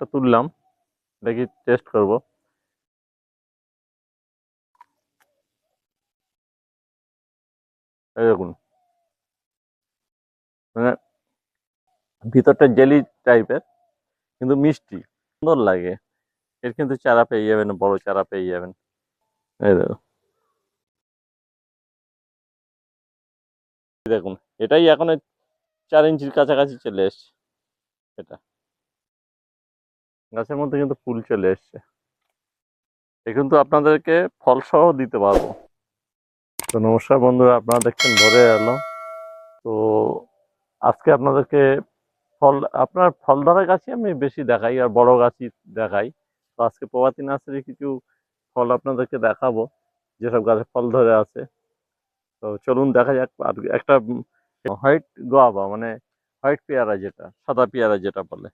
টা তুললাম, দেখি টেস্ট করব। দেখুন। মানে ভিতরটা জেলি টাইপের কিন্তু মিষ্টি, সুন্দর লাগে। এর কিন্তু চারা পেয়ে যাবেন, বড় চারা পেয়ে যাবেন। দেখুন, এটাই এখন চার ইঞ্চির কাছাকাছি চলে এসছে, এটা। গাছের মধ্যে কিন্তু ফুল চলে এসছে। এ কিন্তু আপনাদেরকে ফল সহ দিতে পারব। তো নমস্কার বন্ধুরা, আপনারা দেখছেন ভরে এলো। তো আজকে আপনাদেরকে ফল, আপনার ফল ধরা গাছই আমি বেশি দেখাই আর বড় গাছই দেখাই। তো আজকে প্রভাতী নার্সারি কিছু ফল আপনাদেরকে দেখাবো, যেসব গাছে ফল ধরে আছে। তো চলুন দেখা যাক, আর একটা হোয়াইট গোয়াবা মানে হোয়াইট পেয়ারা যেটা, সাদা পেয়ারা যেটা বলে।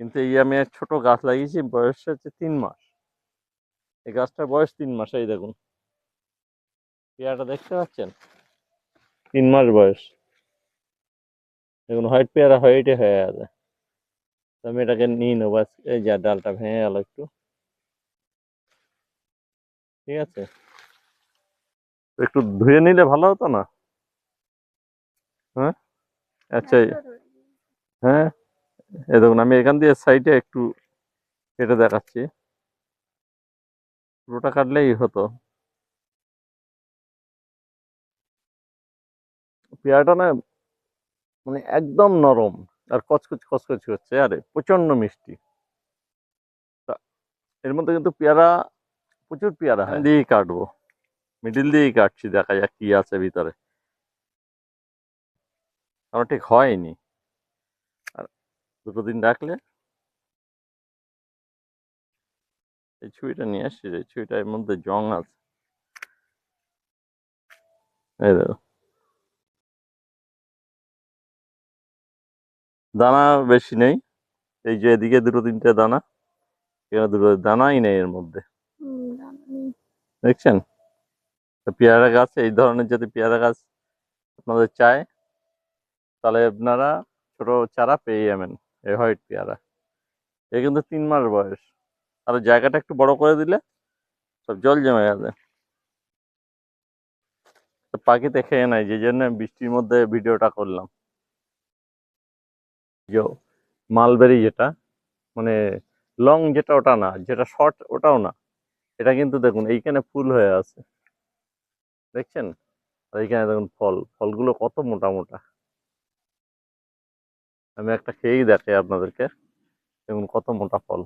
কিন্তু এই আমি এক ছোট গাছ লাগিয়েছি বয়স হচ্ছে তিন মাস। এই গাছটার বয়স তিন মাস এই দেখুন। পেয়ারাটা দেখতে পাচ্ছেন? তিন মাস বয়স। দেখুন হোয়াইট পেয়ারা হোয়াইটে হয়ে আছে। তো আমি এটাকে নিয়ে নেব। এই যা ডালটা ভেঙে গেল একটু। ঠিক আছে? একটু ধুয়ে নিলে ভালো হতো না? হ্যাঁ? আচ্ছা হ্যাঁ? এই দেখুন, আমি এখান দিয়ে সাইডে একটু কেটে দেখাচ্ছি। পুরোটা কাটলেই হতো। পেয়ারাটা না মানে একদম নরম আর কচকচ কচকচ হচ্ছে, আরে প্রচণ্ড মিষ্টি। এর মধ্যে কিন্তু পেয়ারা, প্রচুর পেয়ারা হয়। দিয়েই কাটবো। মিডিল দিয়েই কাটছি, দেখা যাক কি আছে ভিতরে। আমার ঠিক হয়নি। দুটো দিন রাখলে এই ছুরিটা নিয়ে আসছি রে ছুরিটার মধ্যে জং আছে। এই দেখো। দানা বেশি নেই এই যে এদিকে দুটো তিনটে দানা এখানে দুটো দানাই নেই এর মধ্যে। দেখছেন? পেয়ারা গাছ এই ধরনের যদি পেয়ারা গাছ আপনাদের চায় তাহলে আপনারা ছোট চারা পেয়ে যাবেন। এই হোয়াইট পেয়ারা। এ কিন্তু তিন মাস বয়স। আর জায়গাটা একটু বড় করে দিলে সব জল জমে তো পাখিতে খেয়ে নেয় যে জন্য বৃষ্টির মধ্যে ভিডিওটা করলাম। মালবেরি যেটা মানে লং যেটা ওটা না, যেটা শর্ট ওটাও না। এটা কিন্তু দেখুন, এইখানে ফুল হয়ে আছে। দেখছেন? আর এইখানে দেখুন ফল। ফলগুলো কত মোটা মোটা। আমি একটা খেয়েই দেখাই আপনাদেরকে। দেখুন কত মোটা ফল।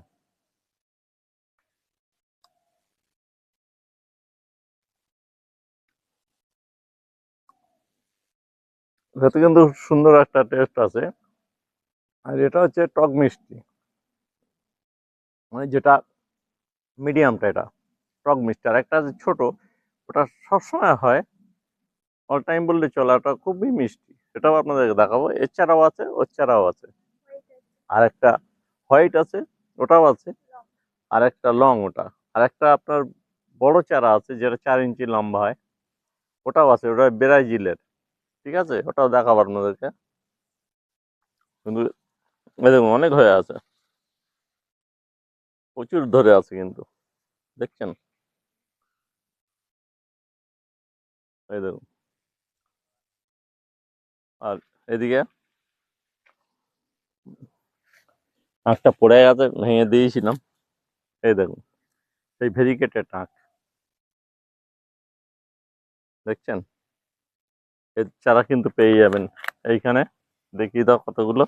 এটাতে কিন্তু সুন্দর একটা টেস্ট আছে। আর এটা হচ্ছে টক মিষ্টি। মানে যেটা মিডিয়ামটা এটা, টক মিষ্টি। আর একটা আছে ছোট, ওটা সবসময় হয়। অল টাইম বললে চলে, ওটা খুবই মিষ্টি। সেটাও আপনাদেরকে দেখাবো। এর চারাও আছে, ওর চারাও আছে। আর একটা হোয়াইট আছে, ওটাও আছে। আর একটা লং ওটা। আর একটা আপনার বড় চারা আছে, যেটা চার ইঞ্চি লম্বা হয়। ওটাও আছে, ওটা বেরাইজিলের ঠিক আছে? ওটাও দেখাবো আপনাদেরকে। কিন্তু দেখুন, অনেক হয়ে আছে। প্রচুর ধরে আছে কিন্তু। দেখছেন? এই দেখুন। আর এদিকে? আঁকটা পড়ে গেছে ভেঙে দিয়েছিলাম। এই দেখুন সেই ভেরিকেটেড আঁক দেখছেন? এর চারা কিন্তু পেয়ে যাবেন। এইখানে দেখিয়ে দাও কতগুলো।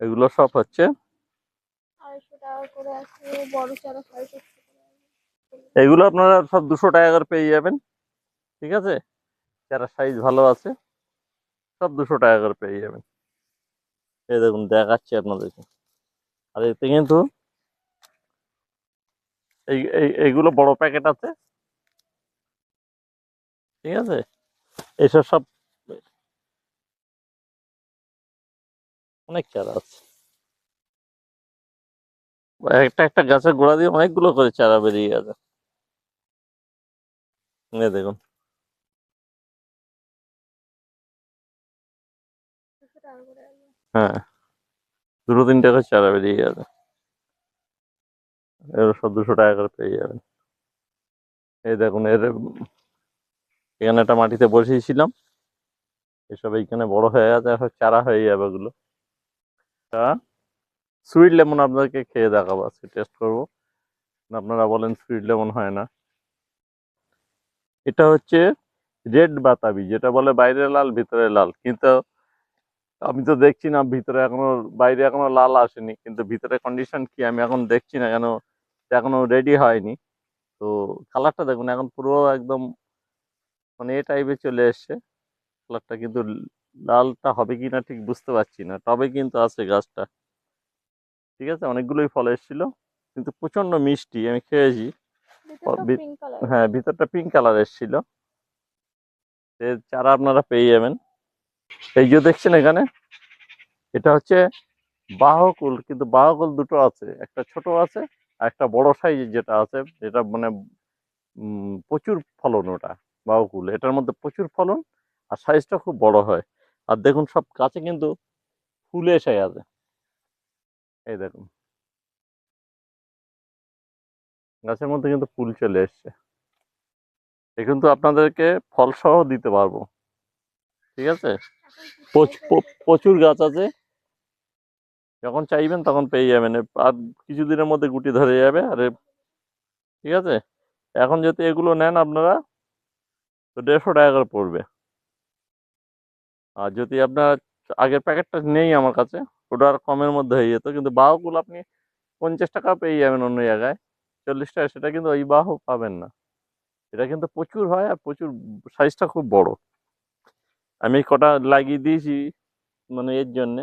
এগুলো সব হচ্ছে আড়াইশো টাকা করে আছে বড় চারা সাড়ে এগুলো আপনারা সব দুশো টাকা করে পেয়ে যাবেন, ঠিক আছে? যারা সাইজ ভালো আছে, সব দুশো টাকা করে পেয়ে যাবেন। এই দেখুন, দেখাচ্ছি আপনাদেরকে। আর এতে কিন্তু এই, এই- এইগুলো বড় প্যাকেট আছে। ঠিক আছে? এইসব সব অনেক চারা আছে। একটা একটা গাছের গোড়া দিয়ে অনেকগুলো করে চারা বেরিয়ে গেছে। দেখুন। হ্যাঁ দুটো তিন টাকা চারা বেরিয়ে যাবে এর সব দুশো টাকা করে পেয়ে যাবেন। এই দেখুন, এর এখানে একটা মাটিতে বসিয়েছিলাম। এসব এইখানে বড় হয়ে গেছে চারা হয়ে যাবে ওগুলো। সুইট লেমন আপনাকে খেয়ে দেখাবো, আজকে টেস্ট করব। আপনারা বলেন সুইট লেমন হয় না। এটা হচ্ছে রেড বাতাবি, যেটা বলে বাইরে লাল, ভিতরে লাল। কিন্তু আমি তো দেখছি না, ভিতরে এখনও, বাইরে এখনও লাল আসেনি। কিন্তু ভিতরে কন্ডিশন কি, আমি এখন দেখছি না কেন, এখনও রেডি হয়নি। তো কালারটা দেখুন, এখন পুরো একদম মানে এ টাইপে চলে এসছে। কালারটা কিন্তু লালটা হবে কি না ঠিক বুঝতে পারছি না। টবে কিন্তু আছে গাছটা। ঠিক আছে? অনেকগুলোই ফল এসেছিল। কিন্তু প্রচণ্ড মিষ্টি আমি খেয়েছি। হ্যাঁ ভিতরটা পিঙ্ক কালার এসেছিল। চারা আপনারা পেয়ে যাবেন। এই যে দেখছেন এখানে এটা হচ্ছে বাহকুল কিন্তু বাহকুল দুটো আছে। একটা ছোট আছে আর একটা বড় সাইজের যেটা আছে যেটা মানে প্রচুর ফলন ওটা বাহকুল। এটার মধ্যে প্রচুর ফলন আর সাইজটা খুব বড় হয়। আর দেখুন সব গাছে কিন্তু ফুলে এসে আছে এই দেখুন। গাছের মধ্যে কিন্তু ফুল চলে এসছে। এ কিন্তু আপনাদেরকে ফলসহ দিতে পারব। ঠিক আছে? প্রচ- প্রচুর গাছ আছে। যখন চাইবেন তখন পেয়ে যাবেন। আর কিছুদিনের মধ্যে গুটি ধরে যাবে। আর, ঠিক আছে? এখন যদি এগুলো নেন আপনারা, তো দেড়শো টাকা করে পড়বে। আর যদি আপনার আগের প্যাকেটটা নেই আমার কাছে। ওটা আর কমের মধ্যে হয়ে যেত। কিন্তু বাহুগুলো আপনি পঞ্চাশ টাকা পেয়ে যাবেন অন্য জায়গায়। চল্লিশ টাকা, সেটা কিন্তু ওই বাহু পাবেন না। এটা কিন্তু প্রচুর হয় আর প্রচুর সাইজটা খুব বড়। আমি কটা লাগিয়ে দিয়েছি মানে এর জন্যে,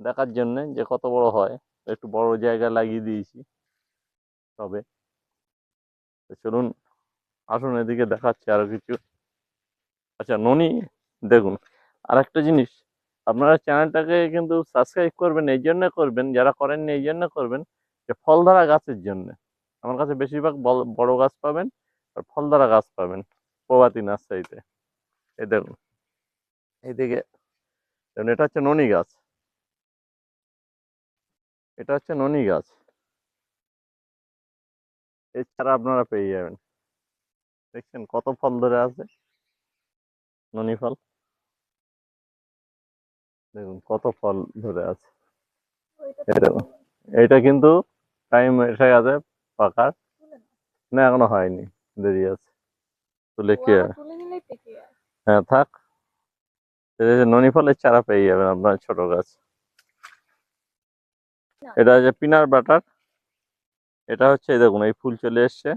দেখার জন্যে যে কত বড় হয়। একটু বড় জায়গায় লাগিয়ে দিয়েছি তবে। চলুন, আসুন এদিকে দেখাচ্ছি আরও কিছু। আচ্ছা ননি, দেখুন। আর একটা জিনিস, আপনারা চ্যানেলটাকে কিন্তু সাবস্ক্রাইব করবেন, এই জন্য করবেন, যারা করেননি এই জন্য করবেন যে ফল ধরা গাছের জন্য। আমার কাছে বেশিরভাগ বড় গাছ পাবেন আর ফল ধরা গাছ পাবেন প্রভাতী নার্সারিতে। এই দেখুন। এইদিকে, দেখুন, এটা হচ্ছে ননি গাছ। এটা হচ্ছে ননি গাছ। এছাড়া আপনারা পেয়ে যাবেন। দেখছেন কত ফল ধরে আছে? ননি ফল। দেখুন কত ফল ধরে আছে। এটা কিন্তু টাইম এসে গেছে পাকার। না এখনও হয়নি দেরি আছে। তুলে কি? হ্যাঁ থাক। ননি ফলের চারা পেয়ে যাবেন আপনার ছোট গাছ। এটা হচ্ছে পিনার বাটার এটা হচ্ছে এই দেখুন এই ফুল চলে এসছে।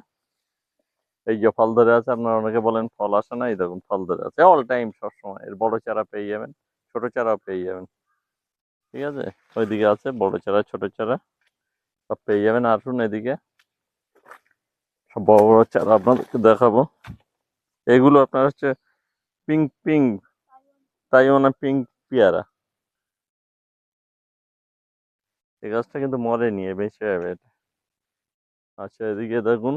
এই যে ফল ধরে আছে আপনারা অনেকে বলেন ফল আসে না এই দেখুন ফল ধরে আছে। অল টাইম সবসময় এর বড় চারা পেয়ে যাবেন। ছোট চারাও পেয়ে যাবেন। ঠিক আছে? ওইদিকে আছে বড় চারা, ছোট চারা, সব পেয়ে যাবেন। আসুন এদিকে। সব বড় বড় চারা আপনাদেরকে দেখাবো। এগুলো আপনার হচ্ছে পিঙ্ক পিঙ্ক তাই মানে পিঙ্ক পেয়ারা। এই গাছটা কিন্তু মরে নিয়ে বেঁচে যাবে এটা। আচ্ছা এদিকে দেখুন।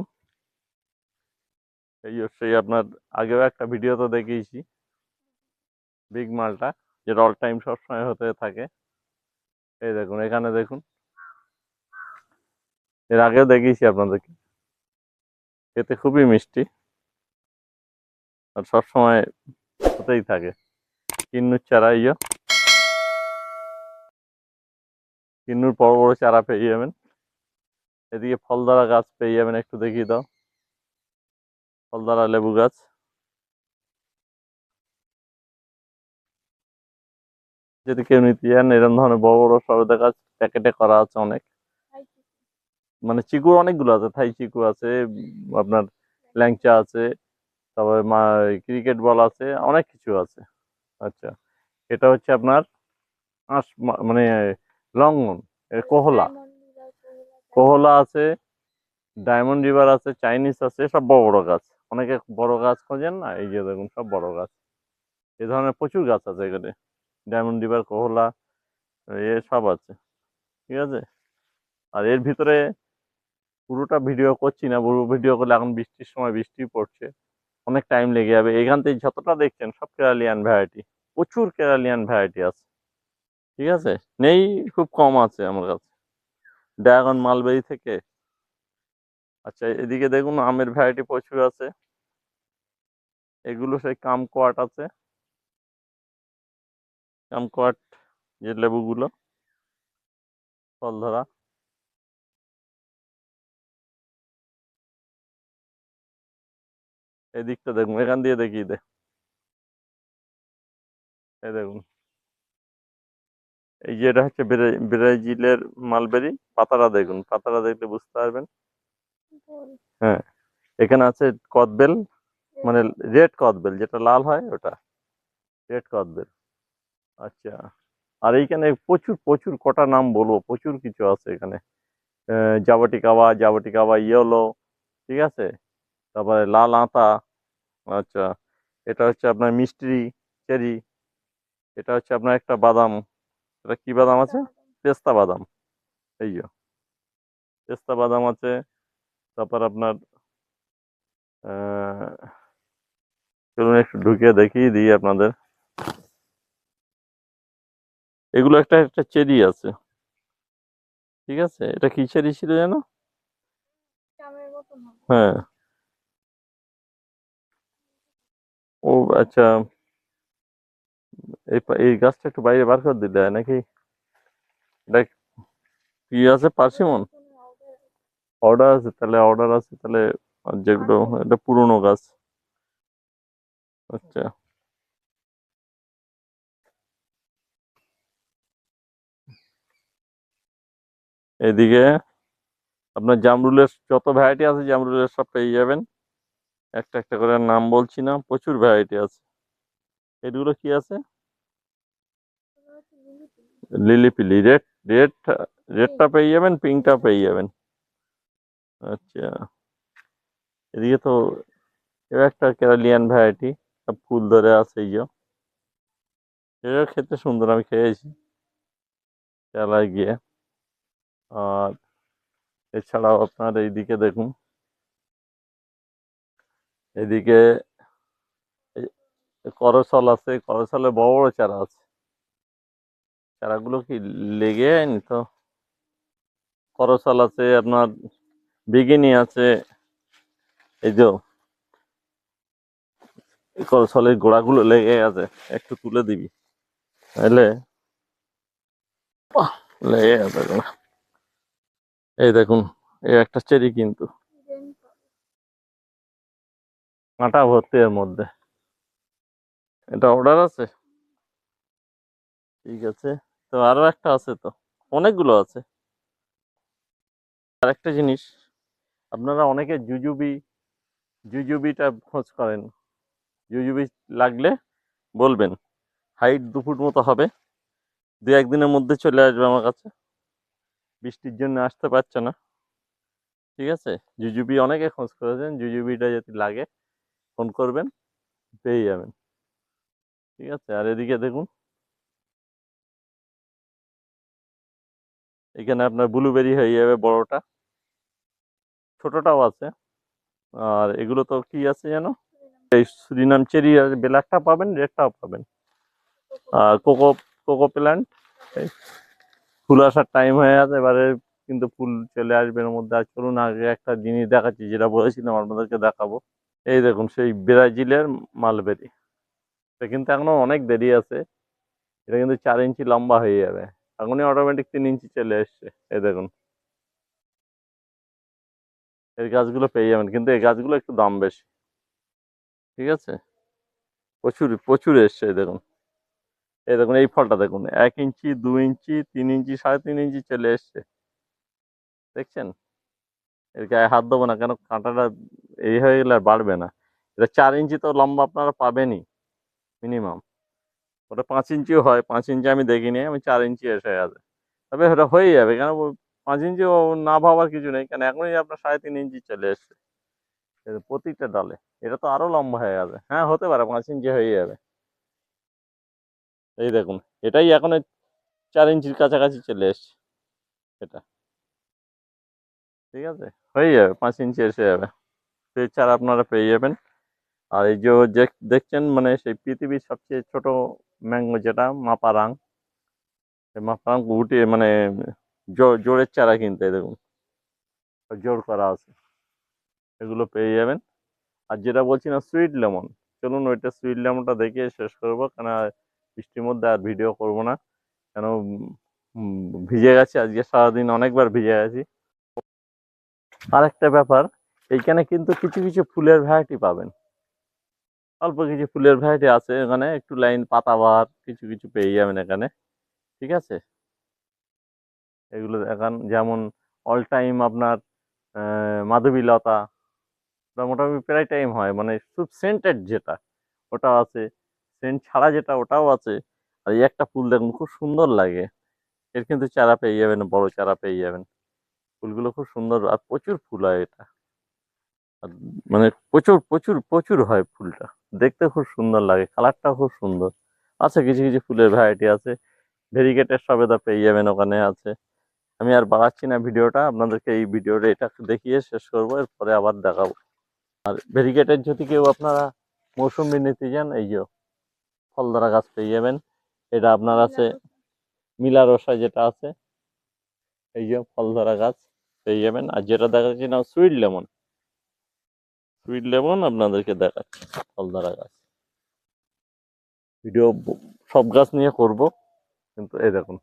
এই সেই আপনার আগেও একটা ভিডিও তো দেখিয়েছি। বিগ মালটা। যেটা অল টাইম সবসময় হতে থাকে। এই দেখুন, এখানে দেখুন। এর আগেও দেখিয়েছি আপনাদেরকে। খেতে খুবই মিষ্টি। আর সবসময় হতেই থাকে। কিন্নুর চারা ইয়ে কিন্নুর বড় বড় চারা পেয়ে যাবেন। এদিকে ফলদারা গাছ পেয়ে যাবেন, একটু দেখিয়ে দাও। ফলদারা লেবু গাছ। যদি কেউ নিতে চান এরকম ধরনের বড় বড় সবেদা গাছ প্যাকেটে করা আছে অনেক। মানে চিকুর অনেকগুলো আছে থাই চিকু আছে আপনার ল্যাংচা আছে তারপরে ক্রিকেট বল আছে অনেক কিছু আছে। আচ্ছা এটা হচ্ছে আপনার আঁশ মানে কোহলা কোহলা, কোহলা আছে ডায়মন্ড রিভার আছে চাইনিজ আছে সব বড় বড় গাছ। অনেকে বড় গাছ খোঁজেন না এই যে দেখুন সব বড় গাছ। এ ধরনের প্রচুর গাছ আছে এখানে। ডায়মন্ড রিভার কোহলা এ সব আছে, ঠিক আছে? আর এর ভিতরে পুরোটা ভিডিও করছি না, পুরো ভিডিও করলে এখন বৃষ্টির সময় বৃষ্টি পড়ছে, অনেক টাইম লেগে যাবে। এখান থেকে যতটা দেখছেন সব কেরালিয়ান ভ্যারাইটি প্রচুর কেরালিয়ান ভ্যারাইটি আছে, ঠিক আছে? নেই, খুব কম আছে আমার কাছে। ড্রাগন মালবেরি থেকে। আচ্ছা এদিকে দেখুন আমের ভ্যারাইটি প্রচুর আছে। এগুলো সেই কাম কোয়াট আছে। কামকোয়াট যে লেবুগুলো ফল ধরা এদিকটা দেখুন এখান দিয়ে দেখি দে। এই দেখুন। এই যে এটা হচ্ছে ব্রা- ব্রাজিলের মালবেরি পাতাটা দেখুন পাতাটা দেখলে বুঝতে পারবেন। হ্যাঁ এখানে আছে কদবেল মানে রেড কদবেল যেটা লাল হয় ওটা রেড কদবেল। আচ্ছা। আর এইখানে প্রচুর প্রচুর কটা নাম বলব প্রচুর কিছু আছে এখানে। জাবটি কাবা জাবটি কাবা ইয়েলো ঠিক আছে? তারপরে লাল আতা আচ্ছা। এটা হচ্ছে আপনার মিষ্টি চেরি এটা হচ্ছে আপনার একটা বাদাম। এটা কি বাদাম আছে? পেস্তা বাদাম। এই পেস্তা বাদাম আছে তারপর আপনার চলুন একটু ঢুকিয়ে দেখিয়ে দিই আপনাদের। এগুলো একটা একটা চেরি আছে। ঠিক আছে? এটা কি চেরি ছিল হবে। হ্যাঁ। ও আচ্ছা। এই এই গাছটা একটু বাইরে বার করে দিলে নাকি? এটা কি আছে? পার্সিমন? অর্ডার আছে তাহলে অর্ডার আছে তাহলে যেগুলো এটা পুরনো গাছ। আচ্ছা। এদিকে আপনার জামরুলের যত ভ্যারাইটি আছে জামরুলের সব পেয়ে যাবেন। একটা একটা করে নাম বলছি না, প্রচুর ভ্যারাইটি আছে। এগুলো কি আছে? লিলি পিলি রেড রেড রেডটা পেয়ে যাবেন পিঙ্কটা পেয়ে যাবেন। আচ্ছা এদিকে তো একটা কেরালিয়ান ভ্যারাইটি সব ফুল ধরে আছে এই যে। খেতে সুন্দর, আমি খেয়েছি। কেরালায় গিয়ে। আর এছাড়াও আপনার এইদিকে দেখুন। এদিকে করসল আছে করসলে বড় বড় চারা আছে। চারাগুলো কি লেগে যায়নি তো? করসল আছে, আপনার বিগিনি আছে, এই যে করসলের গোড়াগুলো লেগে আছে, একটু তুলে দিবি। তাহলে লেগে আছে গোড়া। এই দেখুন, এই একটা চেরি কিন্তু। কাঁটা ভর্তি এর মধ্যে। এটা অর্ডার আছে? ঠিক আছে। তো আরও একটা আছে তো? অনেকগুলো আছে। আর একটা জিনিস, আপনারা অনেকে জুজুবি, জুজুবিটা খোঁজ করেন। জুজুবি লাগলে বলবেন। হাইট দু ফুট মতো হবে। দু একদিনের মধ্যে চলে আসবে আমার কাছে। বৃষ্টির জন্য আসতে পারছে না। ঠিক আছে? জুজুবি অনেকে খোঁজ করেছেন, জুজুবিটা যদি লাগে ফোন করবেন, পেয়ে যাবেন। ঠিক আছে? আর এদিকে দেখুন। এখানে আপনার ব্লুবেরি হয়ে যাবে বড়টা। ছোটটাও আছে। আর এগুলো তো কি আছে যেন? এই সুরিনাম চেরি আর ব্ল্যাকটা পাবেন, রেডটাও পাবেন। আর কোকো কোকো প্ল্যান্ট ফুল আসার টাইম হয়ে আছে, এবারে কিন্তু ফুল চলে আসবে এর মধ্যে। চলুন, আগে একটা জিনিস দেখাচ্ছি, যেটা বলেছিলাম আপনাদেরকে দেখাবো। এই দেখুন, সেই ব্রাজিলের মালবেরি। এটা কিন্তু এখনও অনেক দেরি আছে। এটা কিন্তু চার ইঞ্চি লম্বা হয়ে যাবে। এখনই অটোমেটিক তিন ইঞ্চি চলে এসছে। এই দেখুন। এই গাছগুলো পেয়ে যাবেন, কিন্তু এই গাছগুলো একটু দাম বেশি। ঠিক আছে? প্রচুর প্রচুর এসছে, এই দেখুন। এই দেখুন, এই ফলটা দেখুন, এক ইঞ্চি, দু ইঞ্চি, তিন ইঞ্চি, সাড়ে তিন ইঞ্চি চলে এসছে। দেখছেন? এর গায়ে হাত দেবো না, কেন কাঁটাটা এই হয়ে গেলে আর বাড়বে না। এটা চার ইঞ্চি তো লম্বা আপনারা পাবেনই, মিনিমাম। ওটা পাঁচ ইঞ্চিও হয়, পাঁচ ইঞ্চি আমি দেখিনি, আমি চার ইঞ্চি এসে গেছে তবে ওটা হয়ে যাবে, কেন পাঁচ ইঞ্চি না ভাবার কিছু নেই, কেন এখনই আপনার সাড়ে তিন ইঞ্চি চলে এসছে। প্রতিটা ডালে, এটা তো আরও লম্বা হয়ে যাবে। হ্যাঁ হতে পারে, পাঁচ ইঞ্চি হয়ে যাবে। এই দেখুন, এটাই এখন চার ইঞ্চির কাছাকাছি চলে এসছে, এটা। ঠিক আছে? হয়ে যাবে, পাঁচ ইঞ্চি এসে যাবে। সেই চারা আপনারা পেয়ে যাবেন। আর এই যে দেখছেন মানে সেই পৃথিবীর সবচেয়ে ছোট ম্যাঙ্গো যেটা, মাপারাং মাফরাম গুটি মানে জো- জোরের চারা কিনতে দেখুন। জোর করা আছে। এগুলো পেয়ে যাবেন। আর যেটা বলছি না, সুইট লেমন। চলুন ওইটা সুইট লেমনটা দেখিয়ে শেষ করব কেন বৃষ্টির মধ্যে আর ভিডিও করব না। কেন ভিজে গেছে, আজকে সারাদিন অনেকবার ভিজে গেছি। আর একটা ব্যাপার, এইখানে কিন্তু কিছু কিছু ফুলের ভ্যারাইটি পাবেন। অল্প কিছু ফুলের ভ্যারাইটি আছে এখানে, একটু লাইন পাতাবাহার কিছু কিছু পেয়ে যাবেন এখানে, ঠিক আছে? এগুলো এখন যেমন অল টাইম আপনার মাধবীলতা, মোটামুটি প্রায় টাইম হয় মানে খুব সেন্টেড যেটা, ওটা আছে। সেন্ট ছাড়া যেটা ওটাও আছে। আর এই একটা ফুল দেখুন খুব সুন্দর লাগে। এর কিন্তু চারা পেয়ে যাবেন, বড় চারা পেয়ে যাবেন। ফুলগুলো খুব সুন্দর আর প্রচুর ফুল হয় এটা। মানে প্রচুর প্রচুর প্রচুর হয় ফুলটা। দেখতে খুব সুন্দর লাগে কালারটা খুব সুন্দর। আছে কিছু কিছু ফুলের ভ্যারাইটি আছে। ভেরিগেটের সবেদা পেয়ে যাবেন ওখানে আছে। আমি আর বাড়াচ্ছি না ভিডিওটা, আপনাদেরকে এই ভিডিওটা এটা দেখিয়ে শেষ করব, এরপরে আবার দেখাবো। আর ভেরিগেটের যদি কেউ আপনারা মৌসুমি নিতে যান এই যে ফলদারা গাছ পেয়ে যাবেন। এটা আপনার আছে মিলা রসা যেটা আছে এই যে ফলধরা গাছ পেয়ে যাবেন। আর যেটা দেখাচ্ছি না সুইট লেমন। সুইট লেমন আপনাদেরকে দেখাচ্ছি ফলধরা গাছ। ভিডিও সব গাছ নিয়ে করব কিন্তু এই দেখুন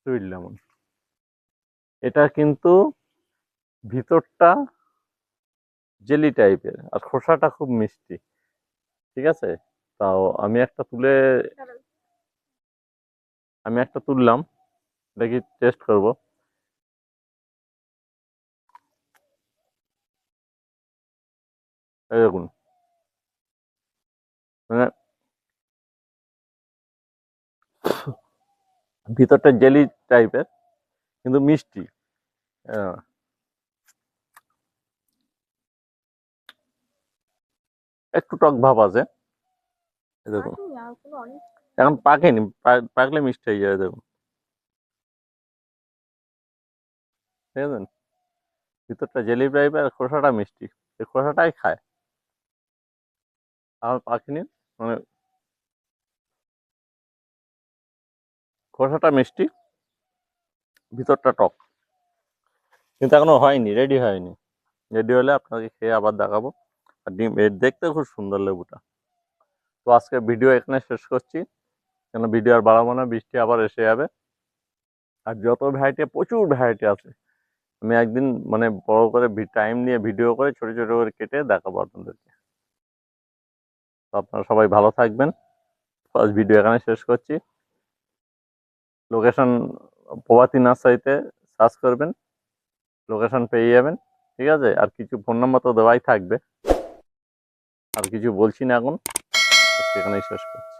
সুইট লেমন। এটা কিন্তু ভিতরটা জেলি টাইপের আর খোসাটা খুব মিষ্টি। ঠিক আছে? তাও আমি একটা তুলে আমি একটা তুললাম। দেখি টেস্ট করব। দেখুন। মানে ভিতরটা জেলি টাইপের কিন্তু মিষ্টি। আহ, একটু টক ভাব আছে। দেখুন এখন পাকেনি পাকলে মিষ্টি হয়ে যাবে দেখুন ঠিক ভিতরটা জেলি টাইপের আর খোসাটা মিষ্টি। এই খোসাটাই খায়। আর পাকেনি মানে খোসাটা মিষ্টি ভিতরটা টক। কিন্তু এখনও হয়নি রেডি হয়নি। রেডি হলে আপনাকে খেয়ে আবার দেখাবো। আর ডিম দেখতে খুব সুন্দর লেবুটা। তো আজকে ভিডিও এখানে শেষ করছি। কেন ভিডিও আর বাড়াবো না, বৃষ্টি আবার এসে যাবে। আর যত ভ্যারাইটি প্রচুর ভ্যারাইটি আছে। আমি একদিন মানে বড় করে টাইম নিয়ে ভিডিও করে ছোট ছোট করে কেটে দেখাবো আপনাদেরকে। তো আপনারা সবাই ভালো থাকবেন। ফার্স্ট ভিডিও এখানে শেষ করছি। লোকেশন প্রভাতী নার্সারিতে সার্চ করবেন। লোকেশন পেয়ে যাবেন, ঠিক আছে? আর কিছু ফোন নাম্বার তো দেওয়াই থাকবে। আর কিছু বলছি না এখন। আজকে এখানেই শেষ করছি